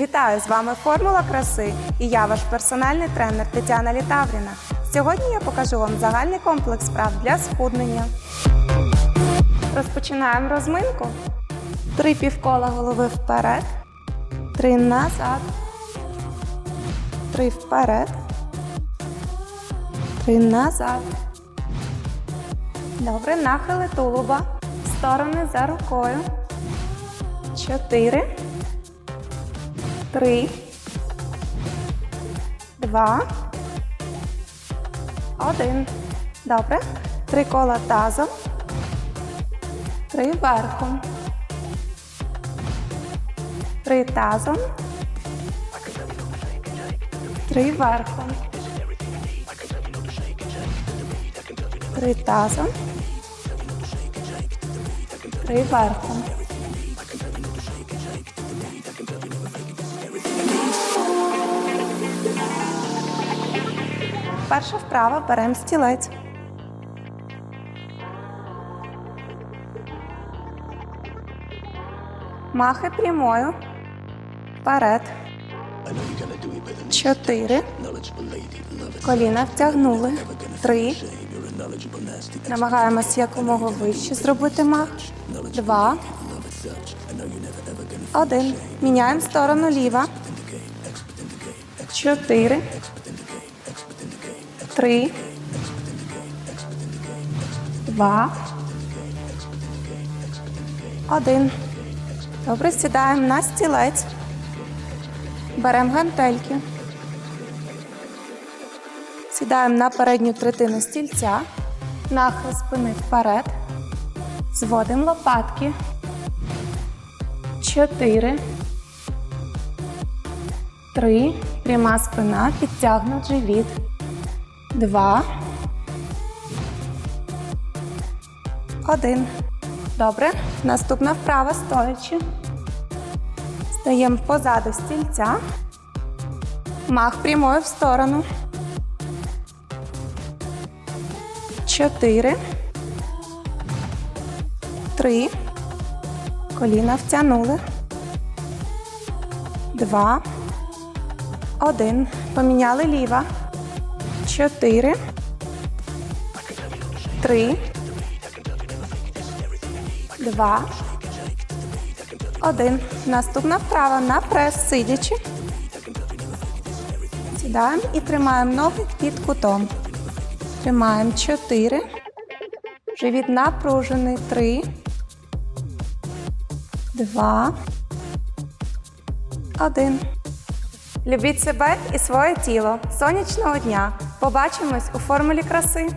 Вітаю з вами Формула краси і я ваш персональний тренер Тетяна Літавріна. Сьогодні я покажу вам загальний комплекс вправ для схуднення. Розпочинаємо розминку. Три півкола голови вперед, три назад, три вперед, три назад. Добре, нахили тулуба, сторони за рукою. Чотири. Три. Два. Один. Добре. Три кола тазом. Три верхом. Три тазом. Три верхом. Три тазом. Три верхом. Перша вправа беремо стілець. Махи прямою. Вперед. Чотири. Коліна втягнули. Три. Намагаємось якомога вище зробити мах. Два. Один. Міняємо сторону ліва. Чотири. Три. Два. Один. Добре, сідаємо на стілець. Беремо гантельки. Сідаємо на передню третину стільця. Нахил спини вперед. Зводимо лопатки. Чотири. Три. Пряма спина. Підтягнут живіт. Два. Один. Добре. Наступна вправа стоячи. Стаємо позаду стільця. Мах прямою в сторону. Чотири. Три. Коліна втягнули. Два. Один. Поміняли ліва. Чотири. Три. Два. Один. Наступна вправа на прес сидячи. Сідаємо і тримаємо ноги під кутом. Тримаємо чотири. Живіт напружений. Три. Два. Один. Любіть себе і своє тіло. Сонячного дня. Побачимось у формулі краси.